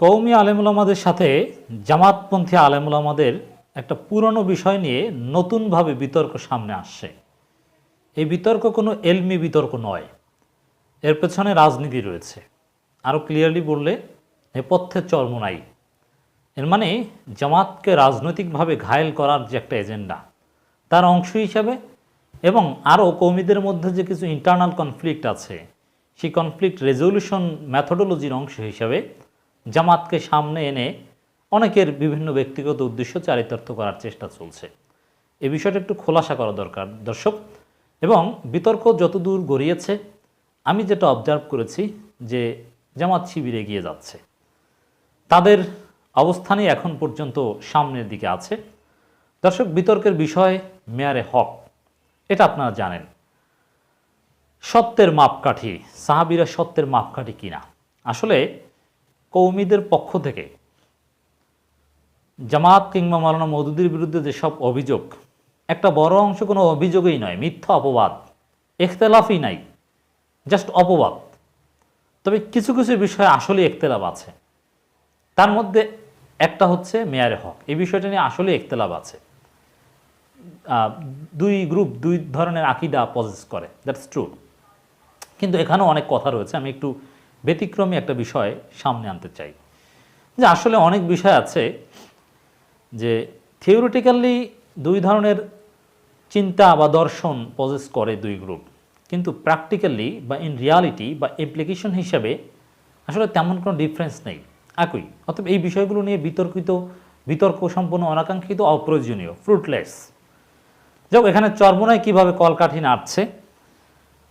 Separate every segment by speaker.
Speaker 1: কৌমি আলেমুলামাদের সাথে জামাতপন্থী আলেমুলামাদের একটা পুরনো বিষয় নিয়ে নতুনভাবে বিতর্ক সামনে আসছে। এই বিতর্ক কোনো এলমি বিতর্ক নয়। এর পেছনে রাজনীতি রয়েছে। আরও ক্লিয়ারলি বললে নেপথ্যের চর্ম নাই। এর মানে জামাতকে রাজনৈতিকভাবে ঘায়েল করার যে একটা এজেন্ডা, তার অংশ হিসাবে এবং আরও কৌমিদের মধ্যে যে কিছু ইন্টারনাল কনফ্লিক্ট আছে, সেই কনফ্লিক্ট রেজলিউশন ম্যাথোডোলজির অংশ হিসাবে জামাতকে সামনে এনে অনেকের বিভিন্ন ব্যক্তিগত উদ্দেশ্য চারিতার্থ করার চেষ্টা চলছে। এ বিষয়টা একটু খোলাসা করা দরকার, দর্শক। এবং বিতর্ক যতদূর গড়িয়েছে, আমি যেটা অবজার্ভ করেছি যে জামাত শিবির এগিয়ে যাচ্ছে। তাদের অবস্থানই এখন পর্যন্ত সামনের দিকে আছে। দর্শক, বিতর্কের বিষয় মেয়ারে হক, এটা আপনারা জানেন। সত্যের মাপকাঠি, সাহাবিরা সত্যের মাপকাঠি কিনা? আসলে কৌমিদের পক্ষ থেকে জামাত কিংবা মালানা মৌদুদির বিরুদ্ধে যেসব অভিযোগ, একটা বড় অংশ কোনো অভিযোগই নয়, মিথ্যা অপবাদ, এখতেলাফই নাই জাস্ট অপবাদ। তবে কিছু কিছু বিষয়ে আসলে একতেলাভ আছে। তার মধ্যে একটা হচ্ছে মেয়ারে হক। এই বিষয়টা নিয়ে আসলে একতেলাভ আছে। দুই গ্রুপ, দুই ধরনের আকিদা পজেস করে দ্যাটস ট্রু কিন্তু এখানেও অনেক কথা রয়েছে, আমি একটু ব্যতিক্রমী একটা বিষয় সামনে আনতে চাই। যে আসলে অনেক বিষয় আছে যে থিওরিটিক্যালি দুই ধরনের চিন্তা বা দর্শন পজেস করে দুই গ্রুপ কিন্তু প্র্যাকটিক্যালি বা ইন রিয়ালিটি বা অ্যাপ্লিকেশন হিসাবে আসলে তেমন কোনো ডিফারেন্স নেই। একই, অতএব এই বিষয়গুলো নিয়ে বিতর্কিত, বিতর্ক সম্পন্ন অনাকাঙ্ক্ষিত, অপ্রয়োজনীয় ফ্রুটলেস যাক এখানে চর্মনায় কীভাবে কলকাঠি নাড়ছে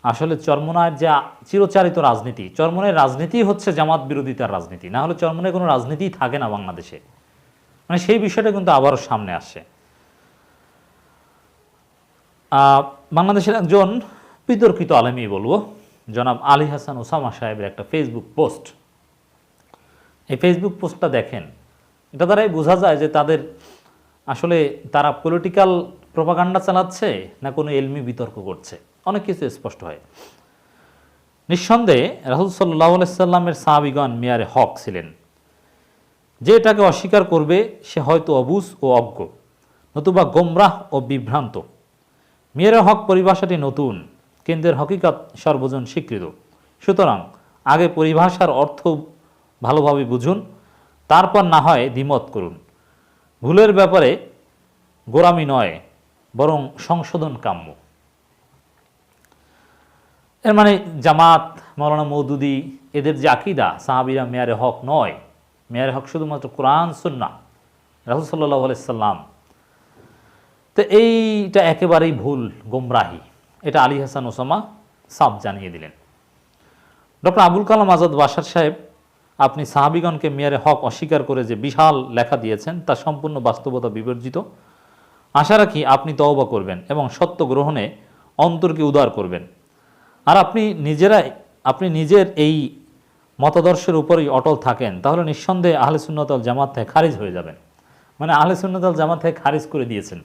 Speaker 1: আসলে চর্মনায়ের যে চিরচারিত রাজনীতি চর্মনায়ের রাজনীতি হচ্ছে জামাত বিরোধিতার রাজনীতি। না হলে চর্মনায় কোনো রাজনীতিই থাকে না বাংলাদেশে। মানে সেই বিষয়টা কিন্তু আবারও সামনে আসে বাংলাদেশের একজন বিতর্কিত আলেমি বলব, জনাব আলী হাসান ওসামা সাহেবের একটা ফেসবুক পোস্ট। এই ফেসবুক পোস্টটা দেখেন, এটা দ্বারাই বোঝা যায় যে তাদের আসলে তারা পলিটিক্যাল প্রপাগান্ডা চালাচ্ছে না কোনো এলমি বিতর্ক করছে। অনেক কিছু স্পষ্ট হয়। নিঃসন্দেহে রাহুল সাল্লাহ সাল্লামের সাহাবিগণ মিয়ারে হক ছিলেন। যে এটাকে অস্বীকার করবে, সে হয়তো অবুজ ও অজ্ঞ, নতুবা গোমরাহ ও বিভ্রান্ত। মেয়েরা হক পরিভাষাটি নতুন, কেন্দ্রের হকিকত সর্বজন স্বীকৃত। সুতরাং আগে পরিভাষার অর্থ ভালোভাবে বুঝুন, তারপর না হয় দ্বিমত করুন। ভুলের ব্যাপারে গোরামি নয়, বরং সংশোধন কাম্য। এর মানে জামাত, মৌলানা মৌদুদি, এদের যে আকিদা, সাহাবিরা মেয়ারে হক নয়। মেয়ারে হক শুধুমাত্র কোরআন সুন্না রাহুল সাল্লাহ আলাইসাল্লাম তো এইটা একেবারেই ভুল, গোমরাহি। এটা আলী হাসান ওসামা সাফ জানিয়ে দিলেন। ডক্টর আবুল কালাম আজাদ বাসার সাহেব, আপনি সাহাবিগণকে মেয়ারে হক অস্বীকার করে যে বিশাল লেখা দিয়েছেন, তা সম্পূর্ণ বাস্তবতা বিবর্জিত। আশা রাখি আপনি তওবা করবেন এবং সত্য গ্রহণে অন্তরকে উদার করবেন। আর আপনি নিজেরাই, আপনি নিজের এই মতাদর্শের উপরেই অটল থাকেন, তাহলে নিঃসন্দেহে আহলে সুন্নতল জামাত থেকে খারিজ হয়ে যাবেন। মানে আহলে সুন্নতল জামাত থেকে খারিজ করে দিয়েছেন।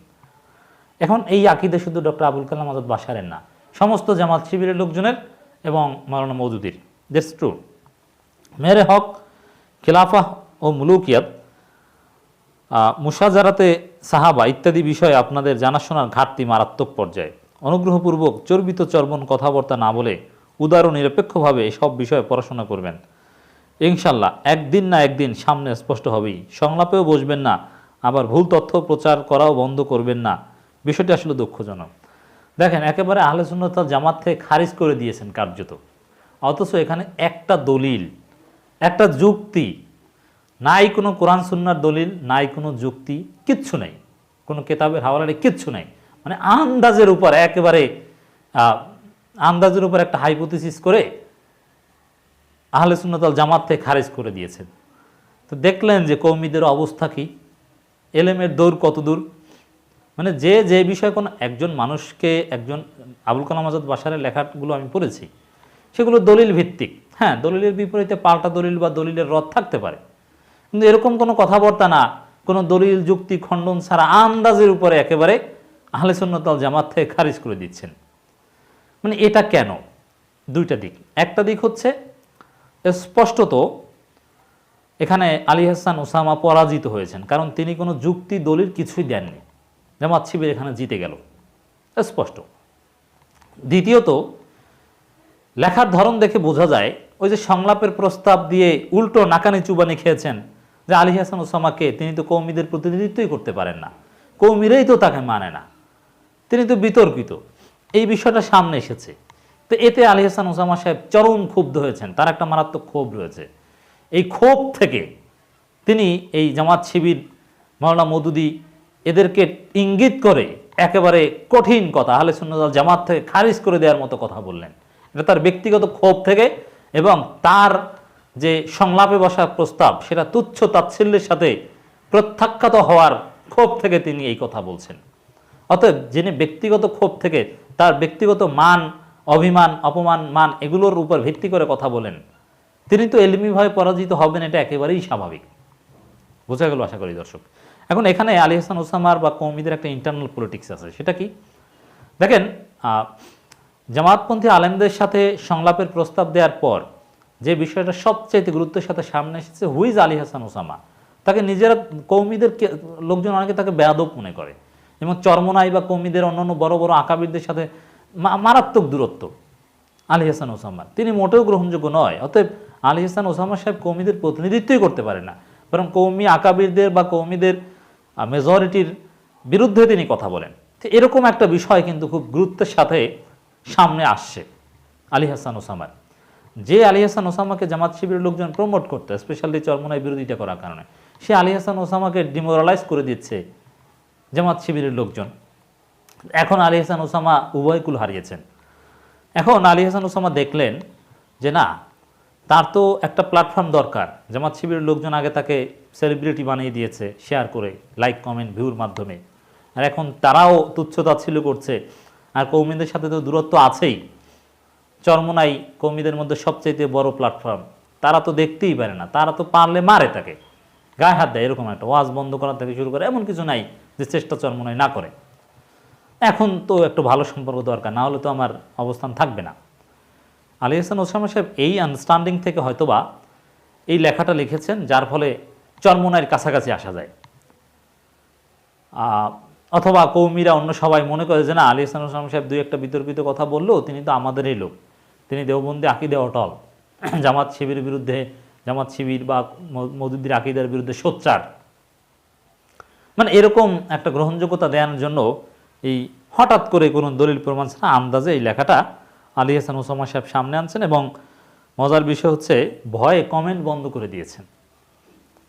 Speaker 1: এখন এই আকিদে শুধু ডক্টর আবুল কালাম আজাদ বাসারের না, সমস্ত জামাত শিবিরের লোকজনের এবং মারানা মৌদুদির দেস ট্রু। মেরে হক, খিলাফা ও মুলুকিয়াত মুসাজারাতে সাহাবা ইত্যাদি বিষয়ে আপনাদের জানাশোনার ঘাটতি মারাত্মক পর্যায়ে। অনুগ্রহপূর্বক চর্বিত চর্বণ কথাবার্তা না বলে উদার নিরপেক্ষভাবে সব বিষয়ে পড়াশোনা করবেন। ইনশাল্লাহ, একদিন না একদিন সামনে স্পষ্ট হবেই। সংলাপেও বসবেন না, আবার ভুল তথ্য প্রচার করাও বন্ধ করবেন না। বিষয়টি আসলে দুঃখজনক। দেখেন, একেবারে আহলে সুন্নতাল জামাত থেকে খারিজ করে দিয়েছেন কার্যত। অথচ এখানে একটা দলিল, একটা যুক্তি, নাই কোনো কোরআন সুন্নার দলিল, নাই কোনো যুক্তি, কিচ্ছু নেই। কোনো কেতাবের হাওয়ালারে কিচ্ছু নেই। মানে আন্দাজের উপর, একেবারে আন্দাজের উপর একটা হাইপোথিসিস করে আহলে সুন্নতাল জামাত থেকে খারিজ করে দিয়েছেন। তো দেখলেন যে কৌমিদের অবস্থা কি? এলেমের দৌড় কত দূর? মানে যে যে বিষয়ে কোনো একজন মানুষকে, একজন আবুল কালাম আজাদ বাসারের লেখাগুলো আমি পড়েছি, সেগুলো দলিল ভিত্তিক। হ্যাঁ দলিলের বিপরীতে পাল্টা দলিল বা দলিলের রথ থাকতে পারে। কিন্তু এরকম কোনো কথাবার্তা না, কোনো দলিল, যুক্তি, খণ্ডন ছাড়া আন্দাজের উপরে একেবারে আহলে সুন্নতাল জামাত থেকে খারিজ করে দিচ্ছেন। মানে এটা কেন? দুইটা দিক। একটা দিক হচ্ছে, স্পষ্টত এখানে আলী হাসান ওসামা পরাজিত হয়েছেন, কারণ তিনি কোনো যুক্তি, দলিল কিছুই দেননি। জামাত শিবির এখানে জিতে গেল। স্পষ্ট। দ্বিতীয়ত, লেখার ধরন দেখে বোঝা যায়, ওই যে সংলাপের প্রস্তাব দিয়ে উল্টো নাকানি চুবানি খেয়েছেন যে আলী হাসান ওসামাকে, তিনি তো কৌমিদের প্রতিনিধিত্বই করতে পারেন না। কৌমিরাই তো তাকে মানে না। তিনি তো বিতর্কিত। এই বিষয়টা সামনে এসেছে। তো এতে আলী হাসান ওসামা সাহেব চরম ক্ষুব্ধ হয়েছেন। তার একটা মারাত্মক ক্ষোভ রয়েছে। এই ক্ষোভ থেকে তিনি এই জামাত শিবির মাওলানা মদুদি, এদেরকে ইঙ্গিত করে একেবারে কঠিন কথা, আহলে সুন্নাত জামাত থেকে খারিজ করে দেওয়ার মতো কথা বললেন। এটা তার ব্যক্তিগত ক্ষোভ থেকে এবং তার যে সংলাপে বসার প্রস্তাব, সেটা তুচ্ছ তাচ্ছিল্যের সাথে প্রত্যাখ্যাত হওয়ার ক্ষোভ থেকে তিনি এই কথা বলছেন। অতএব যিনি ব্যক্তিগত ক্ষোভ থেকে তার ব্যক্তিগত মান, অভিমান, অপমান, মান এগুলোর উপর ভিত্তি করে কথা বলেন। তিনি তো এলিমিভাবে পরাজিত হবেন, এটা একেবারেই স্বাভাবিক। বোঝা গেল আশা করি দর্শক। এখন এখানে আলী হাসান ওসামার বা কৌমিদের একটা ইন্টারনাল পলিটিক্স আছে। সেটা কি? দেখেন জামাতপন্থী আলেমদের সাথে সংলাপের প্রস্তাব দেওয়ার পর যে বিষয়টা সবচাইতে গুরুত্বের সাথে সামনে এসেছে হুইজ আলী হাসান ওসামা? তাকে নিজেরা, কৌমিদের লোকজন অনেকে তাকে বেয়াদব মনে করে। এবং চরমনাই বা কৌমিদের অন্যান্য বড় বড় আকাবিরদের সাথে মারাত্মক দূরত্ব। আলী হাসান ওসামা। তিনি মোটেও গ্রহণযোগ্য নয়। অতএব আলী হাসান ওসামা সাহেব কৌমিদের প্রতিনিধিত্বই করতে পারে না। বরং কৌমি আকাবিরদের বা কৌমিদের মেজরিটির বিরুদ্ধে তিনি কথা বলেন। এরকম একটা বিষয় কিন্তু খুব গুরুত্বের সাথে সামনে আসছে আলী হাসান ওসামার। যে আলী হাসান ওসামাকে জামাত শিবিরের লোকজন প্রমোট করতে স্পেশালি চরমনায় বিরোধিতা করার কারণে, সে আলী হাসান ওসামাকে ডিমোরালাইজ করে দিচ্ছে জামাত শিবিরের লোকজন। এখন আলী হাসান ওসামা উভয় কুল হারিয়েছেন। এখন আলী হাসান ওসামা দেখলেন যে না, তার তো একটা প্ল্যাটফর্ম দরকার। জামাত শিবিরের লোকজন আগে তাকে সেলিব্রিটি বানিয়ে দিয়েছে শেয়ার করে লাইক কমেন্ট ভিউর মাধ্যমে। আর এখন তারাও তুচ্ছ তাচ্ছিল্য করছে। আর কৌমিদের সাথে তো দূরত্ব আছেই। চরমনাই কৌমিদের মধ্যে সবচেয়ে বড় প্ল্যাটফর্ম তারা তো দেখতেই পারে না, তারা তো পারলে মারে তাকে। গায়ে হাত দেয়, এরকম একটা। ওয়াজ বন্ধ করা থেকে শুরু করে, এমন কিছু নাই। যে চেষ্টা চরমনাই না করে। এখন তো একটু ভালো সম্পর্ক দরকার, না হলে তো আমার অবস্থান থাকবে না। আলী হাসান ওসামা সাহেব এই আন্ডারস্ট্যান্ডিং থেকে হয়তোবা এই লেখাটা লিখেছেন, যার ফলে চরমনাইয়ের কাছাকাছি আসা যায়। অথবা কৌমিরা অন্য সবাই মনে করে যে না, আলী হাসান ওসামা সাহেব দুই একটা বিতর্কিত কথা বললেও তিনি তো আমাদেরই লোক। তিনি দেওবন্দি আকিদে অটল। জামাত শিবিরের বিরুদ্ধে, জামাত শিবির বা ম- মদুদ্দির আকিদের বিরুদ্ধে সোচ্চার। মানে এরকম একটা গ্রহণযোগ্যতা দেওয়ার জন্য এই হঠাৎ করে কোনো দলিল প্রমাণ ছাড়া আন্দাজে এই লেখাটা আলী হাসান ওসামা সাহেব সামনে আনছেন এবং মজার বিষয় হচ্ছে ভয়ে কমেন্ট বন্ধ করে দিয়েছেন।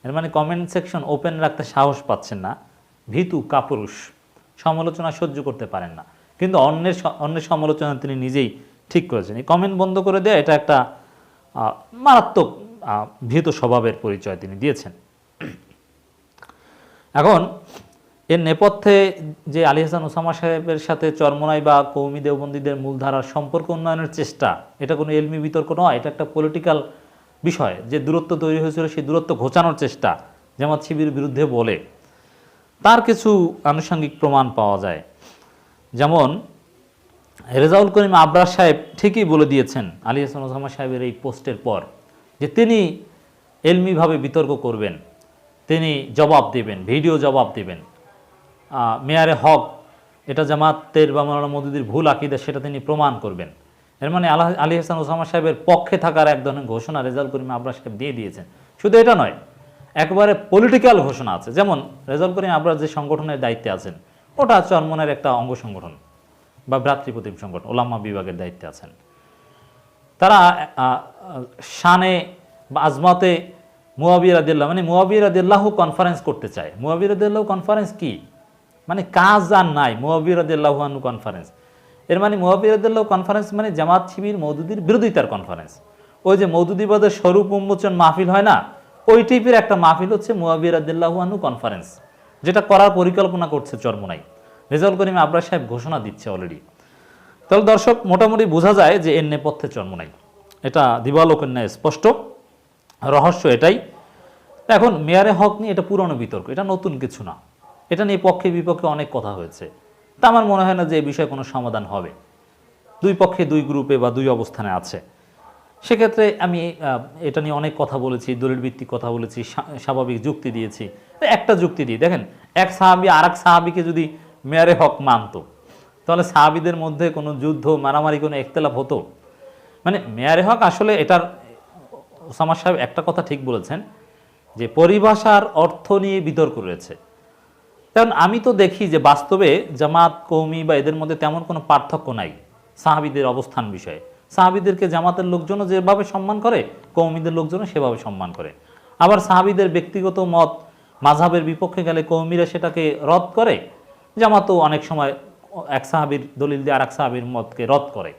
Speaker 1: এর মানে কমেন্ট সেকশন ওপেন রাখতে সাহস পাচ্ছেন না। ভীতু কাপুরুষ, সমালোচনা সহ্য করতে পারেন না। কিন্তু অন্যের অন্যের সমালোচনা তিনি নিজেই ঠিক করেছেন। এই কমেন্ট বন্ধ করে দেয়া এটা একটা মারাত্মক ভীত স্বভাবের পরিচয় তিনি দিয়েছেন। এখন এর নেপথ্যে যে আলী হাসান ওসামা সাহেবের সাথে চরমনাই বা কৌমি দেওবন্দীদের মূলধারার সম্পর্ক উন্নয়নের চেষ্টা, এটা কোনো এলমি বিতর্ক নয়, এটা একটা পলিটিক্যাল বিষয়। যে দূরত্ব তৈরি হয়েছিল সেই দূরত্ব ঘোচানোর চেষ্টা, জামাত শিবির বিরুদ্ধে বলে। তার কিছু আনুষঙ্গিক প্রমাণ পাওয়া যায়। যেমন, রেজাউল করিম আবরার সাহেব ঠিকই বলে দিয়েছেন আলী হাসান ওসামা সাহেবের এই পোস্টের পর যে তিনি এলমিভাবে বিতর্ক করবেন। তিনি জবাব দিবেন, ভিডিও জবাব দিবেন। মেয়ারে হক, এটা জামাতের বা মৌলানা মদুদির ভুল আকিদা, সেটা তিনি প্রমাণ করবেন। এর মানে আল্লাহ, আলী হাসান ওসামা সাহেবের পক্ষে থাকার এক ধরনের ঘোষণা রেজাউল করিম আবরার সাহেব দিয়ে দিয়েছেন। শুধু এটা নয়, একবারে পলিটিক্যাল ঘোষণা আছে। যেমন রেজাউল করিম আবরার যে সংগঠনের দায়িত্বে আছেন, ওটা চরমনের একটা অঙ্গ সংগঠন বা ভ্রাতৃপ্রতিম সংগঠন, ওলামা বিভাগের দায়িত্বে আছেন। তারা শানে বা আজমাতে মুয়াবির আদিল্লাহ মানে মুয়াবির আদিল্লাহ কনফারেন্স করতে চায়। মুয়াবির আদিল্লাহ কনফারেন্স কি? মানে কাজ আর নাই মুয়াবির আদিল্লাহ আনু কনফারেন্স এর মানে মুয়াবির আদিল্লাহ কনফারেন্স মানে জামাত শিবির মৌদুদির বিরোধিতার কনফারেন্স ওই যে মৌদুদিবাদের স্বরূপ উন্মোচন মাহফিল হয় না, ওই টাইপের একটা মাহফিল হচ্ছে মুয়াবির আদিল্লাহ আনু কনফারেন্স যেটা করার পরিকল্পনা করছে চরমোনাই। রেজাউল করিম আবরার সাহেব ঘোষণা দিচ্ছে অলরেডি তাহলে দর্শক, মোটামুটি বোঝা যায় যে এর নেপথ্যে চর্মনাই। এটা দিবালোকের ন্যায় স্পষ্ট। রহস্য এটাই। এখন মেয়ারে হক নিয়ে এটা পুরনো বিতর্ক, এটা নতুন কিছু না। এটা নিয়ে পক্ষে বিপক্ষে অনেক কথা হয়েছে। তা আমার মনে হয় না যে এই বিষয়ে কোনো সমাধান হবে। দুই পক্ষে দুই গ্রুপে বা দুই অবস্থানে আছে। সেক্ষেত্রে আমি এটা নিয়ে অনেক কথা বলেছি দলিল ভিত্তিক কথা বলেছি স্বা- স্বাভাবিক যুক্তি দিয়েছি। একটা যুক্তি দিই, দেখেন, এক সাহাবি আর এক সাহাবিকে যদি মেয়ারে হক মানতো, তাহলে সাহাবিদের মধ্যে কোনো যুদ্ধ, মারামারি, কোনো একতলাপ হতো? মানে মেয়ারে হক আসলে এটার ওসামা সাহেব একটা কথা ঠিক বলেছেন যে পরিভাষার অর্থ নিয়ে বিতর্ক রয়েছে। কারণ আমি তো দেখি যে বাস্তবে জামাত কৌমি বা এদের মধ্যে তেমন কোনো পার্থক্য নাই সাহাবিদের অবস্থান বিষয়ে। সাহাবিদেরকে জামাতের লোকজনও যেভাবে সম্মান করে কৌমিদের লোকজনও সেভাবে সম্মান করে। আবার সাহাবিদের ব্যক্তিগত মত মাঝহাবের বিপক্ষে গেলে কৌমিরা সেটাকে রদ করে, জামাতও অনেক সময় এক সাহাবির দলিল দিয়ে আর এক সাহাবির মতকে রদ করে।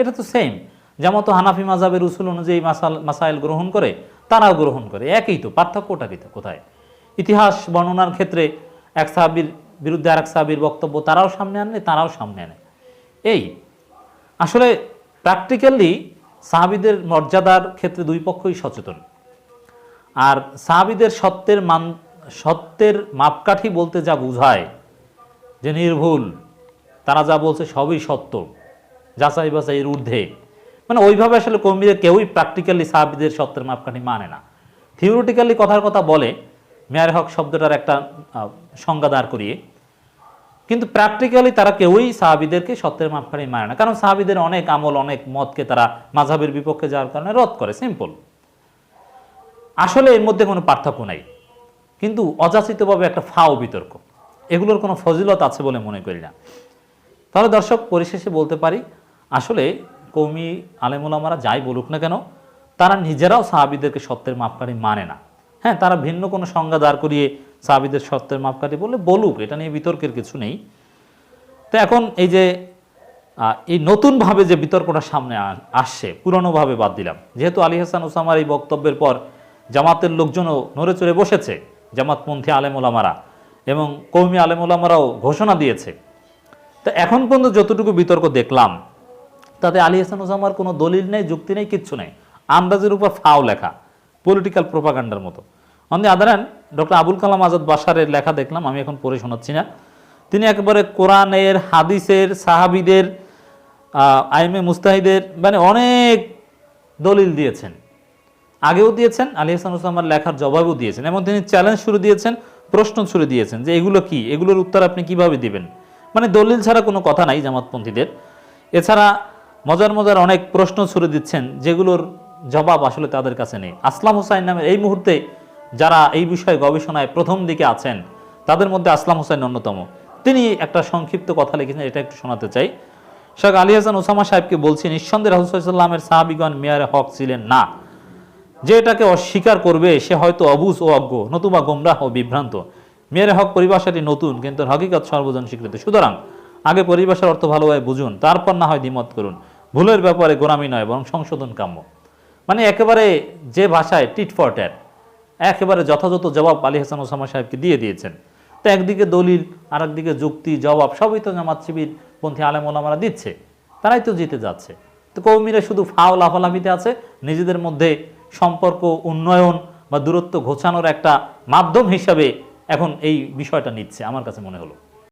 Speaker 1: এটা তো সেম যেমন তো হানাফি মাজাবের উসুল অনুযায়ী মাসাল মাসাইল গ্রহণ করে, তারাও গ্রহণ করে। একই তো পার্থক্যটা কি তো? কোথায়? ইতিহাস বর্ণনার ক্ষেত্রে এক সাহাবির বিরুদ্ধে আর এক সাহাবির বক্তব্য তারাও সামনে আনে তারাও সামনে আনে। এই, আসলে প্র্যাকটিক্যালি সাহাবিদের মর্যাদার ক্ষেত্রে দুই পক্ষই সচেতন। আর সাহাবিদের সত্যের মান সত্যের মাপকাঠি বলতে যা বোঝায়, যে নির্ভুল, তারা যা বলছে সবই সত্য। যাচাই বাছাইয়ের ঊর্ধ্বে। মানে ওইভাবে আসলে কর্মীদের কেউই প্র্যাকটিক্যালি সাহাবিদের সত্যের মাপকাঠি মানে না। থিওরিটিক্যালি কথার কথা বলে মেয়ার হক শব্দটার একটা সংজ্ঞা দাঁড় করিয়ে, কিন্তু প্র্যাকটিক্যালি তারা কেউই সাহাবিদেরকে সত্যের মাপকাঠি মানে না। কারণ সাহাবিদের অনেক আমল, অনেক মতকে তারা মাঝাবের বিপক্ষে যাওয়ার কারণে রদ করে সিম্পল আসলে এর মধ্যে কোনো পার্থক্য নাই। কিন্তু অযাচিতভাবে একটা ফাও বিতর্ক। এগুলোর কোনো ফজিলত আছে বলে মনে করি না। তাহলে দর্শক, পরিশেষে বলতে পারি, আসলে কৌমি আলেমুলামারা যাই বলুক না কেন, তারা নিজেরাও সাহাবিদেরকে সত্যের মাপকাঠি মানে না। হ্যাঁ তারা ভিন্ন কোনো সংজ্ঞা দাঁড় করিয়ে সাহাবিদের সত্যের মাপকাঠি বলে বলুক, এটা নিয়ে বিতর্কের কিছু নেই। তো এখন এই যে এই নতুনভাবে যে বিতর্কটা সামনে আসছে, পুরনোভাবে বাদ দিলাম। যেহেতু আলী হাসান ওসামার এই বক্তব্যের পর জামাতের লোকজনও নড়ে চড়ে বসেছে, জামাতপন্থী আলেমুলামারা, এবং কৌমি আলেমুলামারাও ঘোষণা দিয়েছে। তো এখন পর্যন্ত যতটুকু বিতর্ক দেখলাম তাতে আলী হাসান ওসামার কোনো দলিল নেই, যুক্তি নেই, কিচ্ছু নেই। আন্দাজের উপর ফাও লেখা পলিটিক্যাল প্রোপাগান্ডার মতো। On the other doctor Abul Kalam Azad বাসারের লেখা দেখলাম, আমি এখন পড়ে শোনাচ্ছি না। তিনি একেবারে কোরআনের, হাদিসের, সাহাবিদের আইমে মুস্তাহিদের মানে অনেক দলিল দিয়েছেন। আগেও দিয়েছেন, আলী হাসান ওসামার লেখার জবাবও দিয়েছেন। এবং তিনি চ্যালেঞ্জ শুরু দিয়েছেন, প্রশ্ন শুরু দিয়েছেন যে এগুলো কি? এগুলোর উত্তর আপনি কীভাবে দিবেন? মানে দলিল ছাড়া কোনো কথা নাই জামাতপন্থীদের। এছাড়া মজার মজার অনেক প্রশ্ন ছুড়ে দিচ্ছেন, যেগুলোর জবাব আসলে তাদের কাছে নেই। আসলাম হোসাইন নামের এই মুহূর্তে যারা এই বিষয়ে গবেষণায় প্রথম দিকে আছেন, তাদের মধ্যে আসলাম হোসাইন অন্যতম। তিনি একটা সংক্ষিপ্ত কথা লিখেছেন, এটা একটু শোনাতে চাই। শেখ আলী হাসান ওসামা সাহেবকে বলছি, নিঃসন্দেহে রসুল্লাহামের সাহাবিগণ মেয়ারে হক ছিলেন না। যে এটাকে অস্বীকার করবে, সে হয়তো অবুজ ও অজ্ঞ, নতুবা গোমরাহ ও বিভ্রান্ত। মেয়ের হক পরিভাষাটি নতুন, কিন্তু হকিকত সর্বজন স্বীকৃত। সুতরাং আগে পরিভাষার অর্থ ভালোভাবে বুঝুন, তারপর না হয় দ্বিমত করুন। ভুলের ব্যাপারে গোড়ামি নয়, বরং সংশোধন কাম্য। মানে একেবারে যে ভাষায় টিট ফর ট্যাট একেবারে যথাযথ জবাব আলী হাসান ওসামা সাহেবকে দিয়ে দিয়েছেন। তো একদিকে দলিল আর একদিকে যুক্তি, জবাব, সবই তো জামাত শিবির পন্থী আলেম দিচ্ছে। তারাই তো জিতে যাচ্ছে। তো কৌমিরা শুধু ফাও লাফালাফিতে আছে, নিজেদের মধ্যে সম্পর্ক, উন্নয়ন বা দূরত্ব ঘোচানোর একটা মাধ্যম হিসাবে এখন এই বিষয়টা নিচ্ছে, আমার কাছে মনে হলো।